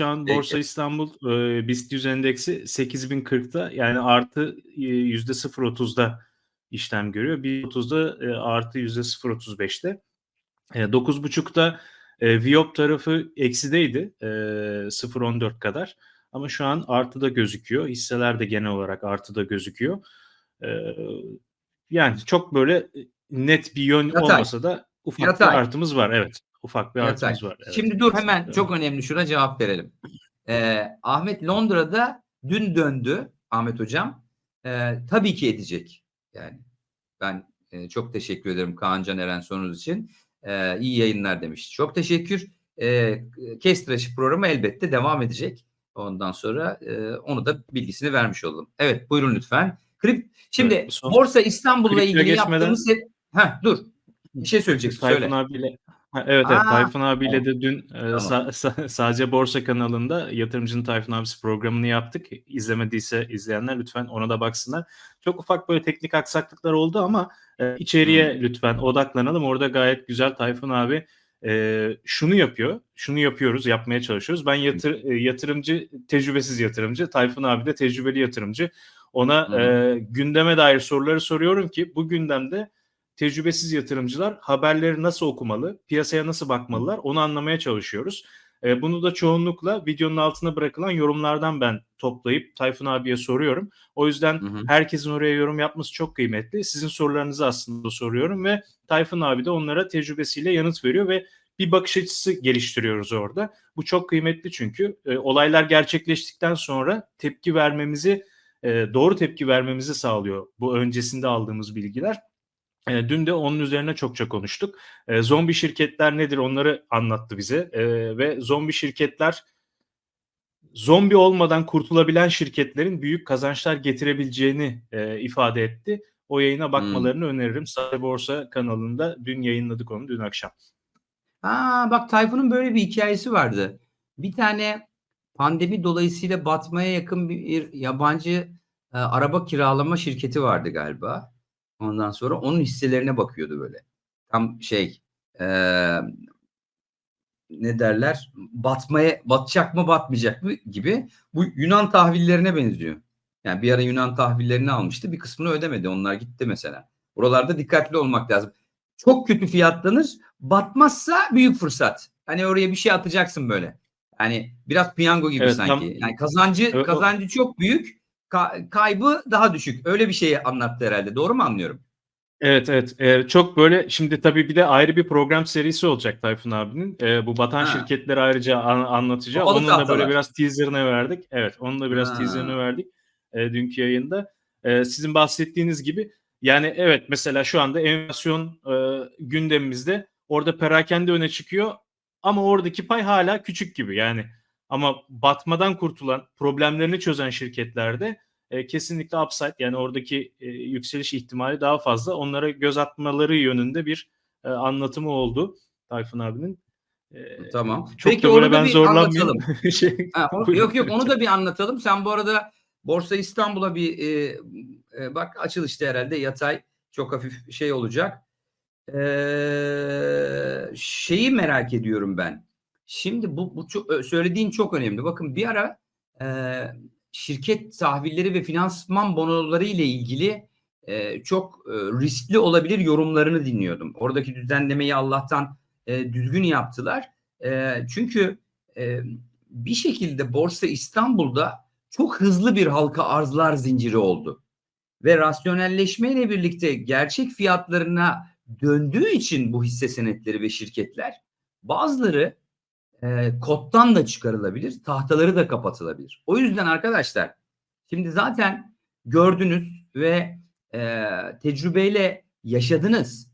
Şu an. Borsa İstanbul e, BIST 100 endeksi 8040'ta yani artı e, %0.30'da işlem görüyor. 1.30'da e, artı %0.35'te. E, 9.5'da e, Viop tarafı eksideydi e, 0.14 kadar. Ama şu an artıda gözüküyor. Hisseler de genel olarak artıda gözüküyor. E, yani çok böyle net bir yön Yatay. olmasa da ufak Yatay. bir artımız var. Evet. Ufak bir artımız var. Evet. Şimdi dur hemen Evet. çok önemli şuna cevap verelim. Ee, Ahmet Londra'da dün döndü Ahmet Hocam. Ee, tabii ki edecek. Yani ben e, çok teşekkür ederim Kaan Can Eren sorunuz için. Ee, iyi yayınlar demiş. Çok teşekkür. Ee, Kestraşı programı elbette devam edecek. Ondan sonra e, onu da bilgisini vermiş oldum. Evet buyurun lütfen. Krip, şimdi Evet, son- Borsa İstanbul'la ilgili geçmeden- yaptığımız... Heh, dur. Bir şey söyleyeceksin Tayfun söyle. abiyle Ha, evet evet Aa, Tayfun abiyle de dün e, Tamam. sa- sa- sadece Borsa kanalında Yatırımcının Tayfun abisi programını yaptık. İzlemediyse izleyenler lütfen ona da baksınlar. Çok ufak böyle teknik aksaklıklar oldu ama e, içeriye lütfen odaklanalım. Orada gayet güzel Tayfun abi e, şunu yapıyor. Şunu yapıyoruz, yapmaya çalışıyoruz. Ben yatır, e, yatırımcı, tecrübesiz yatırımcı. Tayfun abi de tecrübeli yatırımcı. Ona Hı. e, gündeme dair soruları soruyorum ki bu gündemde tecrübesiz yatırımcılar haberleri nasıl okumalı, piyasaya nasıl bakmalılar onu anlamaya çalışıyoruz. E, bunu da çoğunlukla videonun altına bırakılan yorumlardan ben toplayıp Tayfun abiye soruyorum. O yüzden Hı hı. herkesin oraya yorum yapması çok kıymetli. Sizin sorularınızı aslında soruyorum ve Tayfun abi de onlara tecrübesiyle yanıt veriyor ve bir bakış açısı geliştiriyoruz orada. Bu çok kıymetli çünkü e, olaylar gerçekleştikten sonra tepki vermemizi, e, doğru tepki vermemizi sağlıyor bu öncesinde aldığımız bilgiler. E, dün de onun üzerine çokça konuştuk. E, zombi şirketler nedir onları anlattı bize E, ve zombi şirketler zombi olmadan kurtulabilen şirketlerin büyük kazançlar getirebileceğini e, ifade etti. O yayına bakmalarını öneririm. Sarı Borsa kanalında dün yayınladık onu dün akşam. Aa bak Tayfun'un böyle bir hikayesi vardı. Bir tane pandemi dolayısıyla batmaya yakın bir yabancı e, araba kiralama şirketi vardı galiba. Ondan sonra onun hisselerine bakıyordu böyle. Tam şey e, ne derler batmaya batacak mı batmayacak mı gibi bu Yunan tahvillerine benziyor. Yani bir ara Yunan tahvillerini almıştı bir kısmını ödemedi onlar gitti mesela. Buralarda dikkatli olmak lazım. Çok kötü fiyatlanır batmazsa büyük fırsat. Hani oraya bir şey atacaksın böyle. Yani biraz piyango gibi Evet, sanki. tam- Yani kazancı o- kazancı çok büyük, ka- kaybı daha düşük. Öyle bir şeyi anlattı herhalde. Doğru mu anlıyorum? Evet evet Ee, çok böyle şimdi tabii bir de ayrı bir program serisi olacak Tayfun abinin. Ee, bu batan Ha. şirketleri ayrıca an- anlatacağım. Onun da böyle biraz teaserını verdik. Evet onun da biraz Ha. teaserını verdik e, dünkü yayında. E, sizin bahsettiğiniz gibi yani evet mesela şu anda enflasyon e, gündemimizde orada perakende öne çıkıyor ama oradaki pay hala küçük gibi yani. Ama batmadan kurtulan, problemlerini çözen şirketlerde e, kesinlikle upside yani oradaki e, yükseliş ihtimali daha fazla. Onlara göz atmaları yönünde bir e, anlatımı oldu Tayfun abinin. E, Tamam. Çok Peki da onu böyle da ben anlatalım. şey, Ha, yok yok onu da bir anlatalım. Sen bu arada Borsa İstanbul'a bir e, e, bak açılışta herhalde yatay çok hafif şey olacak. Ee, şeyi merak ediyorum ben. Şimdi bu, bu çok, söylediğin çok önemli. Bakın bir ara e, şirket tahvilleri ve finansman bonoları ile ilgili e, çok e, riskli olabilir yorumlarını dinliyordum. Oradaki düzenlemeyi Allah'tan e, düzgün yaptılar. E, çünkü e, bir şekilde Borsa İstanbul'da çok hızlı bir halka arzlar zinciri oldu. Ve rasyonelleşmeyle birlikte gerçek fiyatlarına döndüğü için bu hisse senetleri ve şirketler bazıları e, kottan da çıkarılabilir, tahtaları da kapatılabilir. O yüzden arkadaşlar şimdi zaten gördünüz ve e, tecrübeyle yaşadınız.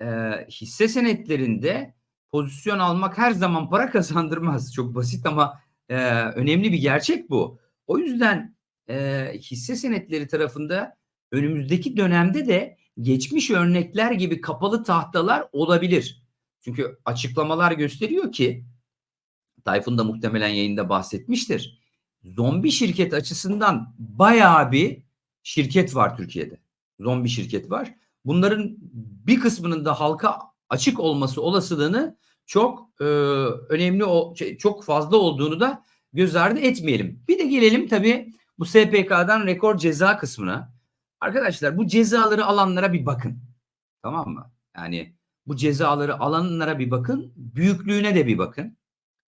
E, hisse senetlerinde pozisyon almak her zaman para kazandırmaz. Çok basit ama e, önemli bir gerçek bu. O yüzden e, hisse senetleri tarafında önümüzdeki dönemde de geçmiş örnekler gibi kapalı tahtalar olabilir. Çünkü açıklamalar gösteriyor ki Tayfun da muhtemelen yayında bahsetmiştir. Zombi şirket açısından bayağı bir şirket var Türkiye'de. Zombi şirket var. Bunların bir kısmının da halka açık olması olasılığını çok e, önemli o şey, çok fazla olduğunu da göz ardı etmeyelim. Bir de gelelim tabii bu SPK'dan rekor ceza kısmına. Arkadaşlar bu cezaları alanlara bir bakın. Tamam mı? Yani bu cezaları alanlara bir bakın. Büyüklüğüne de bir bakın.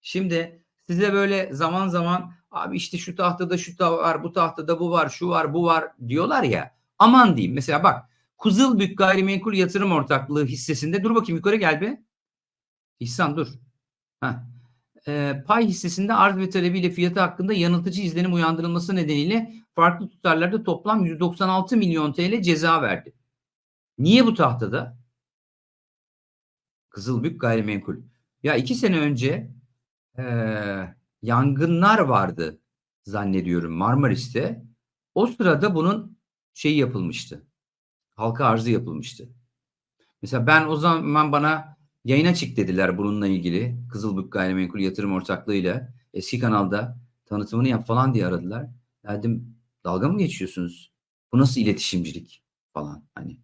Şimdi size böyle zaman zaman abi işte şu tahtada şu da var, bu tahtada bu var, şu var, bu var diyorlar ya. Aman diyeyim. Mesela bak Kızılbük Gayrimenkul Yatırım Ortaklığı hissesinde dur bakayım yukarı gel bir. İhsan dur. Ee, pay hissesinde arz ve talebiyle fiyatı hakkında yanıltıcı izlenim uyandırılması nedeniyle farklı tutarlarda toplam 196 milyon TL ceza verdi. Niye bu tahtada? Kızılbük Gayrimenkul. Ya iki sene önce eee, yangınlar vardı zannediyorum Marmaris'te. O sırada bunun şeyi yapılmıştı. Halka arzı yapılmıştı. Mesela ben o zaman bana yayına çık dediler bununla ilgili. Kızılbük Gayrimenkul Yatırım Ortaklığı'yla eski kanalda tanıtımını yap falan diye aradılar. Dedim dalga mı geçiyorsunuz? Bu nasıl iletişimcilik falan hani.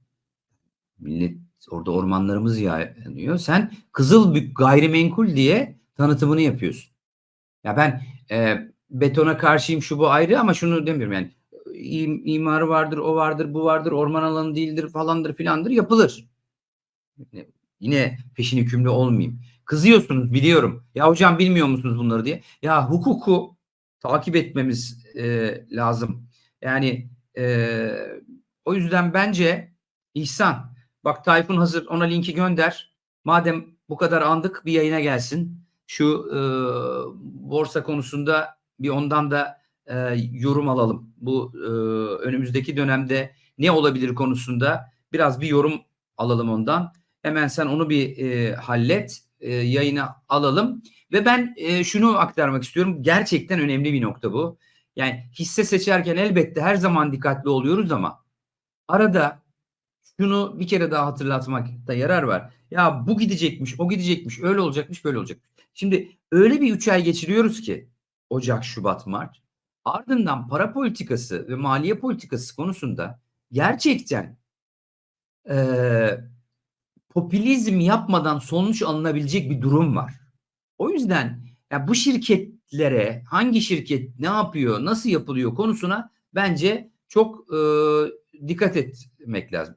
Millet orada ormanlarımız yanıyor. Sen Kızılbük Gayrimenkul diye tanıtımını yapıyorsun. Ya ben e, betona karşıyım şu bu ayrı ama şunu demiyorum yani im- imarı vardır, o vardır, bu vardır, orman alanı değildir falandır filandır yapılır. Yine peşin hükümlü olmayayım. Kızıyorsunuz biliyorum. Ya hocam bilmiyor musunuz bunları diye. Ya hukuku takip etmemiz e, lazım. Yani e, o yüzden bence İhsan bak Tayfun hazır ona linki gönder. Madem bu kadar andık bir yayına gelsin. Şu e, borsa konusunda bir ondan da e, yorum alalım. Bu e, önümüzdeki dönemde ne olabilir konusunda biraz bir yorum alalım ondan. Hemen sen onu bir e, hallet. E, yayına alalım. Ve ben e, şunu aktarmak istiyorum. Gerçekten önemli bir nokta bu. Yani hisse seçerken elbette her zaman dikkatli oluyoruz ama arada şunu bir kere daha hatırlatmakta yarar var. Ya bu gidecekmiş, o gidecekmiş, öyle olacakmış, böyle olacak. Şimdi öyle bir 3 ay geçiriyoruz ki Ocak, Şubat, Mart. Ardından para politikası ve maliye politikası konusunda gerçekten eee popülizm yapmadan sonuç alınabilecek bir durum var. O yüzden ya bu şirketlere hangi şirket ne yapıyor, nasıl yapılıyor konusuna bence çok e, dikkat etmek lazım.